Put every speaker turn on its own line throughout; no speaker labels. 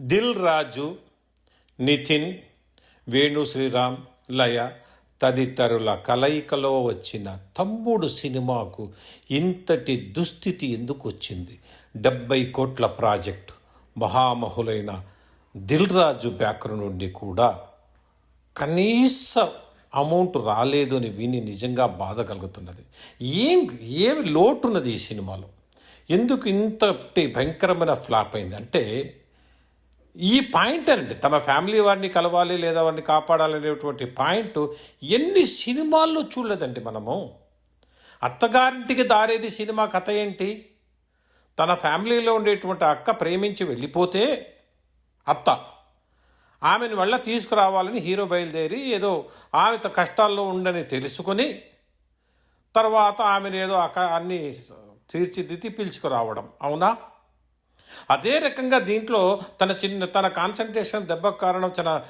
దిల్ రాజు నితిన్ వేణు శ్రీరామ్ లయ తదితరుల కలయికలో వచ్చిన తమ్ముడు సినిమాకు ఇంతటి దుస్థితి ఎందుకు వచ్చింది? డెబ్బై కోట్ల ప్రాజెక్టు మహామహులైన దిల్ రాజు బ్యాక్ర నుండి కూడా కనీస అమౌంట్ రాలేదు అని విని నిజంగా బాధ కలుగుతున్నది. ఏం ఏమి లోటున్నది ఈ సినిమాలో? ఎందుకు ఇంతటి భయంకరమైన ఫ్లాప్ అయింది? అంటే ఈ పాయింట్ అండి తమ ఫ్యామిలీ వారిని కలవాలి లేదా వారిని కాపాడాలనేటువంటి పాయింట్ ఎన్ని సినిమాల్లో చూడలేదండి మనము. అత్తగారింటికి దారేది సినిమా కథ ఏంటి? తన ఫ్యామిలీలో ఉండేటువంటి అక్క ప్రేమించి వెళ్ళిపోతే అత్త ఆమెను వల్ల తీసుకురావాలని హీరో బయలుదేరి ఏదో ఆమె కష్టాల్లో ఉండని తెలుసుకొని తర్వాత ఆమెను ఏదో అక్క అన్ని తీర్చిదిద్ది పిలుచుకురావడం. అవునా? అదే రకంగా దీంట్లో తన చిన్న తన కాన్సన్ట్రేషన్ దెబ్బకు కారణం తన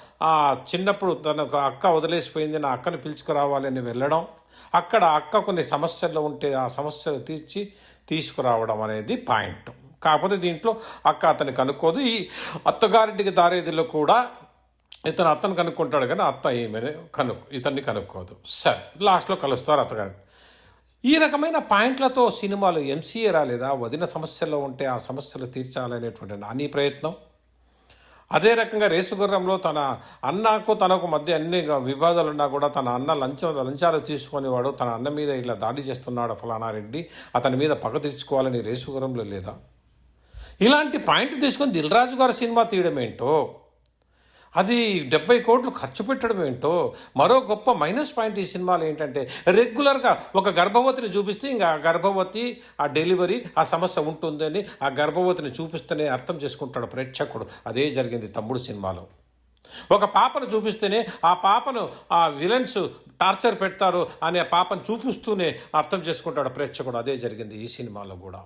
చిన్నప్పుడు తన ఒక అక్క వదిలేసిపోయింది నా అక్కను పిలుచుకురావాలని వెళ్ళడం అక్కడ అక్క కొన్ని సమస్యలు ఉంటే ఆ సమస్యలు తీర్చి తీసుకురావడం అనేది పాయింట్. కాకపోతే దీంట్లో అక్క అతను కనుక్కోదు. ఈ అత్తగారింటికి దారేదిలో కూడా ఇతను అత్తను కనుక్కుంటాడు కానీ అత్త ఏమని కను ఇతన్ని కనుక్కోదు. సరే లాస్ట్లో కలుస్తారు అత్తగారిని ఈ రకమైన పాయింట్లతో సినిమాలు ఎంసీఏ రాలేదా వదిన సమస్యల్లో ఉంటే ఆ సమస్యలు తీర్చాలనేటువంటి నాని ప్రయత్నం. అదే రకంగా రేసుగుర్రంలో తన అన్నకు తనకు మధ్య అన్ని వివాదాలు ఉన్నా కూడా తన అన్న లంచం లంచాలు తీసుకునేవాడు తన అన్న మీద ఇలా దాడి చేస్తున్నాడు ఫలానా రెడ్డి. అతని మీద పగ తీర్చుకోవాలని రేసుగుర్రంలో లేదా? ఇలాంటి పాయింట్ తీసుకొని దిల్రాజు గారి సినిమా తీయడం ఏంటో అది డెబ్బై కోట్లు ఖర్చు పెట్టడం ఏంటో? మరో గొప్ప మైనస్ పాయింట్ ఈ సినిమాలు ఏంటంటే రెగ్యులర్గా ఒక గర్భవతిని చూపిస్తే ఇంకా ఆ గర్భవతి ఆ డెలివరీ ఆ సమస్య ఉంటుందని ఆ గర్భవతిని చూపిస్తేనే అర్థం చేసుకుంటాడు ప్రేక్షకుడు. అదే జరిగింది తమ్ముడు సినిమాలో. ఒక పాపను చూపిస్తేనే ఆ పాపను ఆ విలన్స్ టార్చర్ పెడతారు అనే పాపను చూపిస్తూనే అర్థం చేసుకుంటాడు ప్రేక్షకుడు. అదే జరిగింది ఈ సినిమాలో కూడా.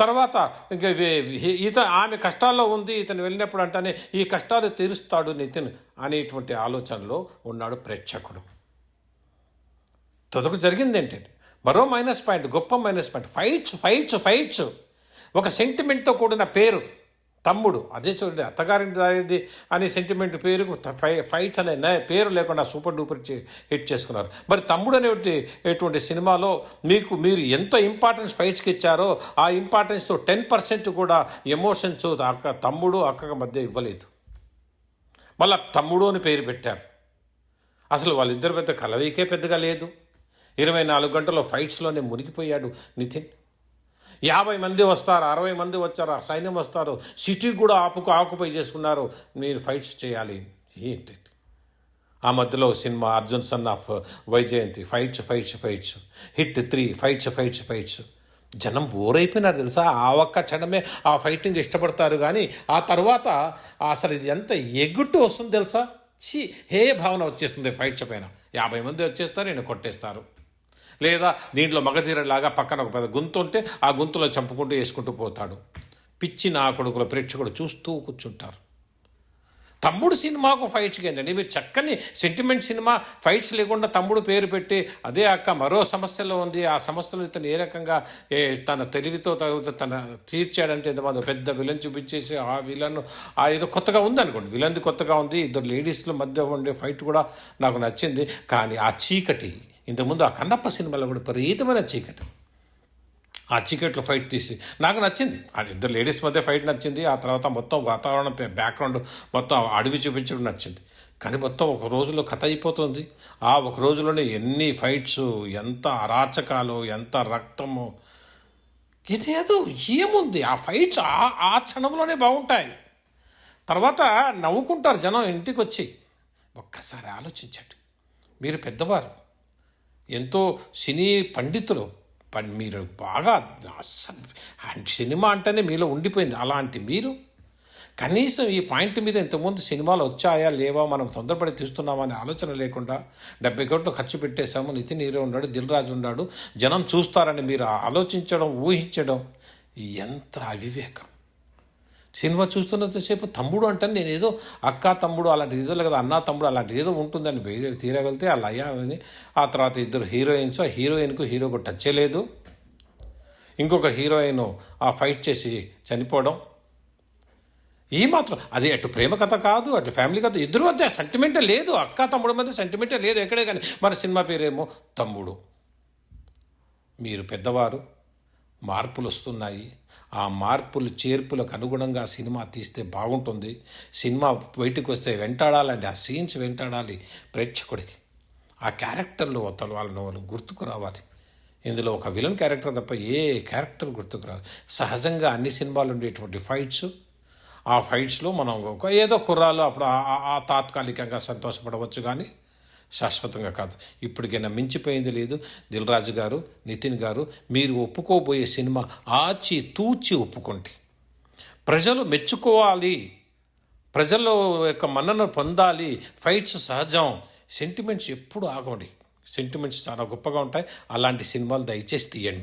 తర్వాత ఇంక వే- ఆమె కష్టాల్లో ఉంది ఇతను వెళ్ళినప్పుడు అంటేనే ఈ కష్టాలు తీరుస్తాడు నితిన్ అనేటువంటి ఆలోచనలో ఉన్నాడు ప్రేక్షకుడు. తొదకు జరిగింది ఏంటంటే మరో మైనస్ పాయింట్ గొప్ప minus point. Fights fights fights. ఒక సెంటిమెంట్తో కూడిన పేరు. తమ్ముడు. అదే చూడండి అత్తగారింటి దారిది అనే సెంటిమెంట్ పేరు ఫై ఫైట్స్ అనే పేరు లేకుండా సూపర్ డూపర్ హిట్ చేసుకున్నారు. మరి తమ్ముడు అనేటువంటి ఎటువంటి సినిమాలో మీకు మీరు ఎంత ఇంపార్టెన్స్ ఫైట్స్కి ఇచ్చారో ఆ ఇంపార్టెన్స్తో టెన్ పర్సెంట్ కూడా ఎమోషన్స్ అక్క తమ్ముడు అక్కకి మధ్య ఇవ్వలేదు. మళ్ళా తమ్ముడు అని పేరు పెట్టారు. అసలు వాళ్ళిద్దరి పెద్ద కలవైకే పెద్దగా లేదు. ఇరవై నాలుగు గంటల ఫైట్స్లోనే మునిగిపోయాడు నితిన్. యాభై మంది వస్తారు అరవై మంది వచ్చారు సైన్యం వస్తారు సిటీ కూడా ఆపుకు ఆకుపై చేసుకున్నారు. మీరు ఫైట్స్ చేయాలి. ఏంటి? ఆ మధ్యలో cinema Arjun son of Vyjayanthi. Fights fights fights. Hit three. Fights fights fights. జనం బోర్ అయిపోయినారు తెలుసా? ఆ ఒక్క క్షణమే ఆ ఫైటింగ్ ఇష్టపడతారు కానీ ఆ తర్వాత అసలు ఇది ఎంత ఎగుట్టు వస్తుంది తెలుసా? ఛీ! హే భావన వచ్చేస్తుంది ఫైట్స్ పైన. యాభై మంది వచ్చేస్తారు నేను కొట్టేస్తారు. లేదా దీంట్లో మగధీరలాగా పక్కన ఒక పెద్ద గొంతు ఉంటే ఆ గొంతులో చంపుకుంటూ వేసుకుంటూ పోతాడు. పిచ్చి నా కొడుకుల ప్రేక్షకుడు చూస్తూ కూర్చుంటారు. తమ్ముడు సినిమాకు ఫైట్స్కి ఏంటండి మీరు చక్కని సెంటిమెంట్ సినిమా ఫైట్స్ లేకుండా తమ్ముడు పేరు పెట్టి అదే అక్క మరో సమస్యలో ఉంది. ఆ సమస్యలు ఇతను ఏ రకంగా తన తెలివితో తగు- తన తీర్చాడంటే ఎంతమంది పెద్ద విలన్ చూపించేసి ఆ విలన్ ఆ ఏదో కొత్తగా ఉంది అనుకోండి విలన్ది కొత్తగా ఉంది. ఇద్దరు లేడీస్ల మధ్య ఉండే ఫైట్ కూడా నాకు నచ్చింది. కానీ ఆ చీకటి ఇంతకుముందు ఆ కన్నప్ప సినిమాలో కూడా విపరీతమైన చీకటి. ఆ చీకట్లో ఫైట్ తీసి నాకు నచ్చింది. ఆ ఇద్దరు లేడీస్ మధ్య ఫైట్ నచ్చింది ఆ తర్వాత మొత్తం వాతావరణం బ్యాక్గ్రౌండ్ మొత్తం అడవి చూపించడం నచ్చింది. కానీ మొత్తం ఒక రోజులో కథ అయిపోతుంది. ఆ ఒక రోజులోనే ఎన్ని ఫైట్స్ ఎంత అరాచకాలు ఎంత రక్తము. ఇదేదో ఏముంది? ఆ ఫైట్స్ ఆ ఆ క్షణంలోనే బాగుంటాయి. తర్వాత నవ్వుకుంటారు జనం ఇంటికి వచ్చి ఒక్కసారి ఆలోచించండి. మీరు పెద్దవారు ఎంతో సినీ పండితులు. పం- మీరు బాగా సినిమా అంటేనే మీలో ఉండిపోయింది అలాంటి మీరు. కనీసం ఈ పాయింట్ మీద ఇంతకుముందు సినిమాలు వచ్చాయా లేవా మనం తొందరపడి తీస్తున్నామనే ఆలోచన లేకుండా డెబ్బై కోట్లు ఖర్చు పెట్టేశాము నితిన్ హీరో ఉన్నాడు దిల్ రాజు ఉన్నాడు జనం చూస్తారని మీరు ఆలోచించడం ఊహించడం ఎంత అవివేకం. సినిమా చూస్తున్నంతసేపు తమ్ముడు అంటే నేను ఏదో అక్క తమ్ముడు అలాంటిది ఏదో లేదా అన్న తమ్ముడు అలాంటిది ఏదో ఉంటుందని బయలు తీరగలితే ఆ లయ ఆ తర్వాత ఇద్దరు హీరోయిన్స్ ఆ హీరోయిన్కు హీరోకు టచ్ లేదు. ఇంకొక హీరోయిన్ ఆ ఫైట్ చేసి చనిపోవడం. ఈ మాత్రం అది అటు ప్రేమ కథ కాదు అటు ఫ్యామిలీ కథ ఇద్దరు మధ్య సెంటిమెంటే లేదు. అక్క తమ్ముడు మధ్య సెంటిమెంటే లేదు. ఎక్కడే కానీ మన సినిమా పేరేమో తమ్ముడు. మీరు పెద్దవారు. మార్పులు వస్తున్నాయి ఆ మార్పులు చేర్పులకు అనుగుణంగా సినిమా తీస్తే బాగుంటుంది. సినిమా బయటకు వస్తే వెంటాడాలండి. ఆ సీన్స్ వెంటాడాలి ప్రేక్షకుడికి. ఆ క్యారెక్టర్లు వతలు వాళ్ళను వాళ్ళు గుర్తుకు రావాలి. ఇందులో ఒక విలన్ క్యారెక్టర్ తప్ప ఏ క్యారెక్టర్ గుర్తుకు రాదు. సహజంగా అన్ని సినిమాలు ఉండేటువంటి ఫైట్స్. ఆ ఫైట్స్లో మనం ఒక ఏదో కుర్రాలు అప్పుడు ఆ- ఆ తాత్కాలికంగా సంతోషపడవచ్చు కానీ శాశ్వతంగా కాదు. ఇప్పటికైనా మించిపోయింది లేదు. దిల్ రాజు గారు నితిన్ గారు మీరు ఒప్పుకోబోయే సినిమా ఆచి తూచి ఒప్పుకోండి. ప్రజలు మెచ్చుకోవాలి. ప్రజల యొక్క మన్నన పొందాలి. ఫైట్స్ సహజం. సెంటిమెంట్స్ ఎప్పుడు ఆగండి సెంటిమెంట్స్ చాలా గొప్పగా ఉంటాయి. అలాంటి సినిమాలు దయచేసి తీయండి.